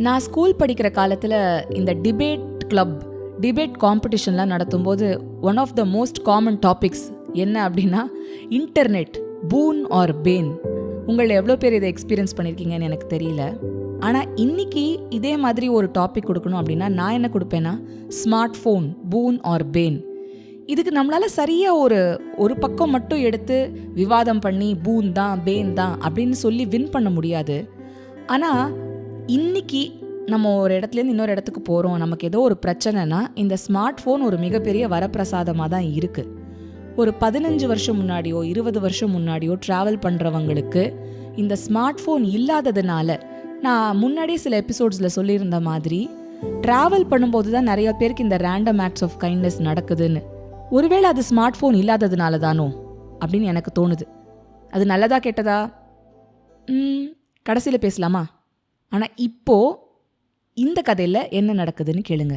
நான் ஸ்கூல் படிக்கிற காலத்தில் இந்த டிபேட் கிளப் டிபேட் காம்படிஷன்லாம் நடத்தும்போது one of the most common topics என்ன அப்படின்னா இன்டர்நெட் பூன் ஆர் பேன் உங்களை எவ்வளோ பேர் இதை எக்ஸ்பீரியன்ஸ் பண்ணியிருக்கீங்கன்னு எனக்கு தெரியல. ஆனால் இன்னைக்கு இதே மாதிரி ஒரு டாபிக் கொடுக்கணும் அப்படின்னா நான் என்ன கொடுப்பேன்னா smart phone boon or bane இதுக்கு நம்மளால் சரியாக ஒரு ஒரு பக்கம் மட்டும் எடுத்து விவாதம் பண்ணி பூன் தான் பேன் தான் அப்படின்னு சொல்லி வின் பண்ண முடியாது. ஆனால் இன்றைக்கி நம்ம ஒரு இடத்துலேருந்து இன்னொரு இடத்துக்கு போகிறோம் நமக்கு ஏதோ ஒரு பிரச்சனைனா இந்த ஸ்மார்ட் ஃபோன் ஒரு மிகப்பெரிய வரப்பிரசாதமாக தான் இருக்குது ஒரு பதினஞ்சு வருஷம் முன்னாடியோ இருபது வருஷம் முன்னாடியோ ட்ராவல் பண்ணுறவங்களுக்கு இந்த ஸ்மார்ட் ஃபோன் இல்லாததுனால நான் முன்னாடியே சில எபிசோட்ஸில் சொல்லியிருந்த மாதிரி ட்ராவல் பண்ணும்போது தான் நிறைய பேருக்கு இந்த ரேண்டம் ஆக்ட்ஸ் ஆஃப் கைண்ட்னஸ் நடக்குதுன்னு. ஒருவேளை அது ஸ்மார்ட் ஃபோன் இல்லாததுனால தானோ? அப்படின்னு எனக்கு தோணுது. அது நல்லதா கெட்டதா? கடைசியில் பேசலாமா? ஆனால் இப்போ இந்த கதையில் என்ன நடக்குதுன்னு கேளுங்க.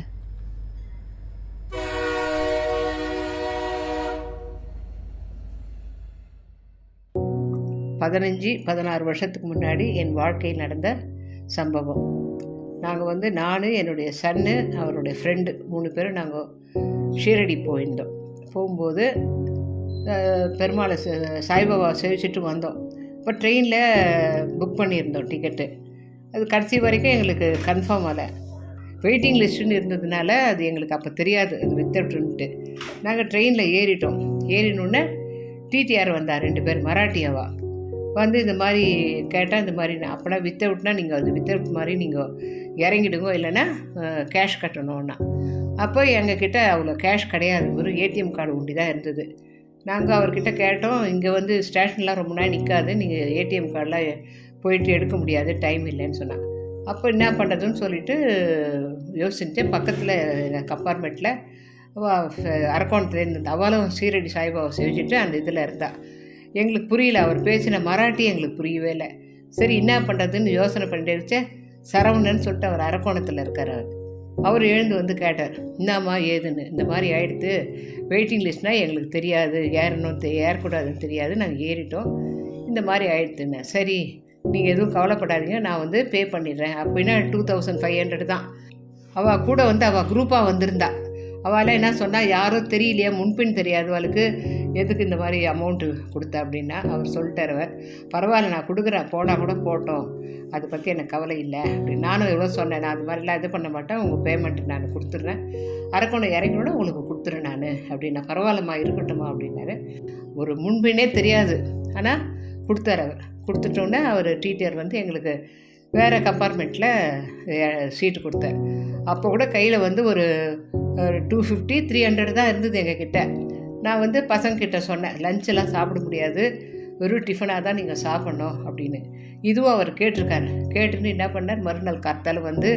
பதினஞ்சு பதினாறு வருஷத்துக்கு முன்னாடி என் வாழ்க்கையில் நடந்த சம்பவம். நாங்கள் வந்து நான் என்னுடைய சன்னு அவருடைய ஃப்ரெண்டு மூணு பேரும் நாங்கள் ஷீரடி போயிருந்தோம். போகும்போது பெருமாளை ச- சாய்பாபா சேவிச்சுட்டு வந்தோம். இப்போ ட்ரெயினில் புக் பண்ணியிருந்தோம் டிக்கெட்டு அது கடைசி வரைக்கும் எங்களுக்கு கன்ஃபார்ம் ஆகலை. வெயிட்டிங் லிஸ்ட்டுன்னு இருந்ததுனால அது எங்களுக்கு அப்போ தெரியாது. அது வித்தவுட்டுன்ட்டு நாங்கள் ட்ரெயினில் ஏறிட்டோம். ஏறினோடனே டிடிஆர் வந்தார் ரெண்டு பேர் மராட்டியாவா. வந்து இந்த மாதிரி கேட்டால் இந்த மாதிரி நான் அப்போனா வித்தவுட்னா நீங்கள் அது வித்தவுட் மாதிரி நீங்கள் இறங்கிடுங்க இல்லைன்னா கேஷ் கட்டணும்னா. அப்போ எங்ககிட்ட அவ்வளோ கேஷ் கிடையாது. ஒரு ஏடிஎம் கார்டு ஒண்டி தான் இருந்தது. நாங்கள் அவர்கிட்ட கேட்டோம். இங்கே வந்து ஸ்டேஷன்லாம் ரொம்ப நாள் நிற்காது நீங்கள் ஏடிஎம் கார்டெலாம் போயிட்டு எடுக்க முடியாது டைம் இல்லைன்னு சொன்னாங்க அப்போ என்ன பண்ணுறதுன்னு சொல்லிட்டு யோசிச்சுட்டு பக்கத்தில் கம்பார்ட்மெண்ட்டில் அரக்கோணத்துலேருந்து இருந்தா அவளும் சீரடி சாய்பாவை செஞ்சுட்டு அந்த இதில் இருந்தா. எங்களுக்கு புரியல அவர் பேசின மராட்டி எங்களுக்கு புரியவே இல்லை. சரி என்ன பண்ணுறதுன்னு யோசனை பண்ணிட்டு சரவணன் சொல்லிட்டு அவர் அரக்கோணத்தில் இருக்கார் அவர். அவர் எழுந்து வந்து கேட்டார் என்னம்மா ஏதுன்னு? இந்த மாதிரி ஆயிடுத்து. வெயிட்டிங் லிஸ்ட்னால் எங்களுக்கு தெரியாது. ஏறணும் ஏறக்கூடாதுன்னு தெரியாது. நாங்கள் ஏறிட்டோம். இந்த மாதிரி ஆயிடுத்துன்னு. சரி நீங்கள் எதுவும் கவலைப்படாதீங்க. நான் வந்து பே பண்ணிடுறேன். அப்படின்னா டூ தௌசண்ட் ஃபைவ் ஹண்ட்ரட் தான். அவள் கூட வந்து அவள் குரூப்பாக வந்திருந்தா. அவளால் என்ன சொன்னால் யாரோ தெரியலையே முன்பின் தெரியாது. அவளுக்கு எதுக்கு இந்த மாதிரி அமௌண்ட்டு கொடுத்த? அப்படின்னா அவர் சொல்லிட்டார் அவர். பரவாயில்ல நான் கொடுக்குறேன். போனால் கூட போட்டோம். அதை பற்றி எனக்கு கவலை இல்லை. அப்படி நானும் எவ்வளோ சொன்னேன். நான் அது மாதிரிலாம் இது பண்ண மாட்டேன். உங்கள் பேமெண்ட்டு நான் கொடுத்துட்றேன். அரக்கோணம் இறங்கினோட உங்களுக்கு கொடுத்துறேன் நான். அப்படின்னா பரவாயில்லம்மா இருக்கட்டும்மா அப்படின்னாரு. ஒரு முன்பின்னே தெரியாது. ஆனால் கொடுத்தாரு அவர். கொடுத்துட்டோன்னே அவர் டீச்சர் வந்து எங்களுக்கு வேறு கம்பார்ட்மெண்ட்டில் சீட்டு கொடுத்தார். அப்போ கூட கையில் வந்து ஒரு டூ ஃபிஃப்டி த்ரீ ஹண்ட்ரட் தான் இருந்தது எங்ககிட்ட. நான் வந்து பசங்கக்கிட்ட சொன்னேன் லஞ்செல்லாம் சாப்பிட முடியாது. வெறும் டிஃபனாக தான் நீங்கள் சாப்பிட்ணும் அப்படின்னு. இதுவும் அவர் கேட்டிருக்காரு. கேட்டுன்னு என்ன பண்ணார்? மறுநாள் காத்தால வந்து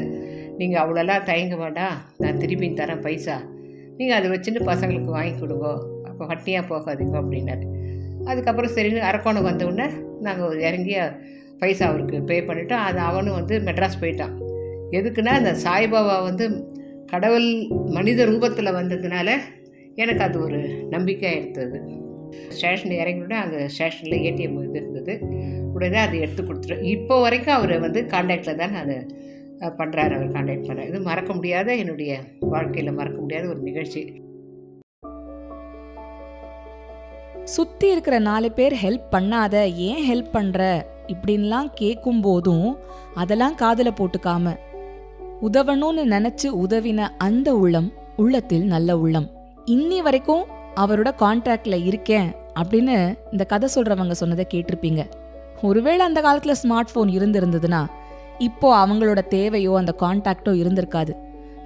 நீங்கள் அவ்வளோலாம் தயங்க வேண்டாம். நான் திருப்பி தரேன் பைசா. நீங்கள் அதை வச்சுட்டு பசங்களுக்கு வாங்கி கொடுங்க. அப்போ வட்டியாக போகாதீங்க அப்படின்னாரு. அதுக்கப்புறம் சரின்னு அரக்கோணம் வந்தவுடனே நாங்கள் இறங்கி பைசா அவருக்கு பே பண்ணிட்டோம் அது அவனும் வந்து மெட்ராஸ் போயிட்டான். எதுக்குன்னா அந்த சாய்பாபா வந்து கடவுள் மனித ரூபத்தில் வந்ததுனால எனக்கு அது ஒரு நம்பிக்கையாக இருந்தது. ஸ்டேஷன் இறங்கினோடனே அங்கே ஸ்டேஷனில் ஏடிஎம் இது இருந்தது. உடனே அதை எடுத்து கொடுத்துட்டோம். இப்போ வரைக்கும் அவர் வந்து காண்டாக்டில் தான் அதை பண்ணுறாரு அவர் காண்டாக்ட் பண்ணுறாரு இது மறக்க முடியாத என்னுடைய வாழ்க்கையில் மறக்க முடியாத ஒரு நிகழ்ச்சி. சுற்றி இருக்கிற நாலு பேர் ஹெல்ப் பண்ணாத ஏன் ஹெல்ப் பண்ணுற இப்படின்லாம் கேட்கும் போதும் அதெல்லாம் காதில் போட்டுக்காம உதவணும்னு நினச்சி உதவின அந்த உள்ளம் உள்ளத்தில் நல்ல உள்ளம். இன்னி வரைக்கும் அவரோட கான்டாக்ட்ல இருக்கேன் அப்படின்னு இந்த கதை சொல்றவங்க சொன்னதை கேட்டிருப்பீங்க. ஒருவேளை அந்த காலத்தில் ஸ்மார்ட் ஃபோன் இருந்திருந்ததுன்னா இப்போ அவங்களோட தேவையோ அந்த கான்டாக்டோ இருந்திருக்காது.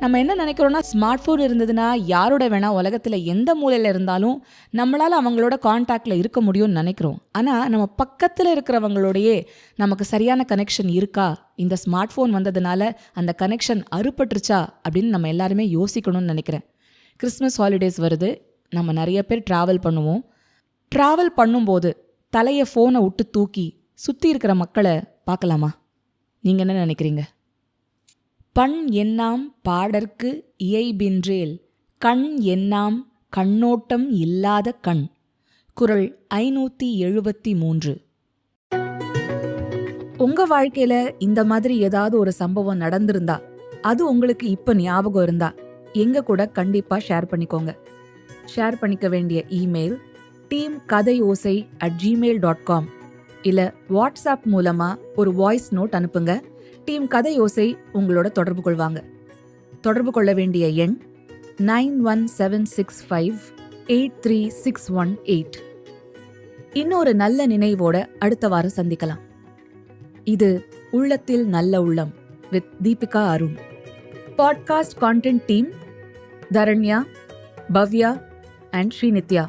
நம்ம என்ன நினைக்கிறோம்னா ஸ்மார்ட் ஃபோன் இருந்ததுன்னா யாரோட வேணால் உலகத்தில் எந்த மூலையில் இருந்தாலும் நம்மளால் அவங்களோட காண்டாக்டில் இருக்க முடியும்னு நினைக்கிறோம். ஆனால் நம்ம பக்கத்தில் இருக்கிறவங்களோடையே நமக்கு சரியான கனெக்ஷன் இருக்கா? இந்த ஸ்மார்ட் ஃபோன் வந்ததுனால அந்த கனெக்ஷன் அறுபட்டுருச்சா? அப்படின்னு நம்ம எல்லாருமே யோசிக்கணும்னு நினைக்கிறேன். கிறிஸ்மஸ் ஹாலிடேஸ் வருது. நம்ம நிறைய பேர் ட்ராவல் பண்ணுவோம். ட்ராவல் பண்ணும்போது தலையை ஃபோனை விட்டு தூக்கி சுற்றி இருக்கிற மக்களை பார்க்கலாமா? நீங்கள் என்ன நினைக்கிறீங்க? பண் எண்ணாம் பாடற்கு இயைபின்றேல் கண் எண்ணாம் கண்ணோட்டம் இல்லாத கண். குரல் ஐநூற்றி எழுபத்தி மூன்று உங்க வாழ்க்கையில இந்த மாதிரி ஏதாவது ஒரு சம்பவம் நடந்திருந்தா அது உங்களுக்கு இப்போ ஞாபகம் இருந்தா எங்க கூட கண்டிப்பா ஷேர் பண்ணிக்கோங்க. ஷேர் பண்ணிக்க வேண்டிய email team Kathai Osai at gmail dot com இல்லை வாட்ஸ்அப் மூலமாக ஒரு வாய்ஸ் நோட் அனுப்புங்க. டீம் கதை யோசை உங்களோட தொடர்பு கொள்வாங்க. தொடர்பு கொள்ள வேண்டிய எண் nine one seven six five eight three six one eight. இன்னொரு நல்ல நினைவோட அடுத்த வாரம் சந்திக்கலாம். இது உள்ளத்தில் நல்ல உள்ளம் with Deepika Arun. Podcast content team Dharanya Bhavya and Srinithya.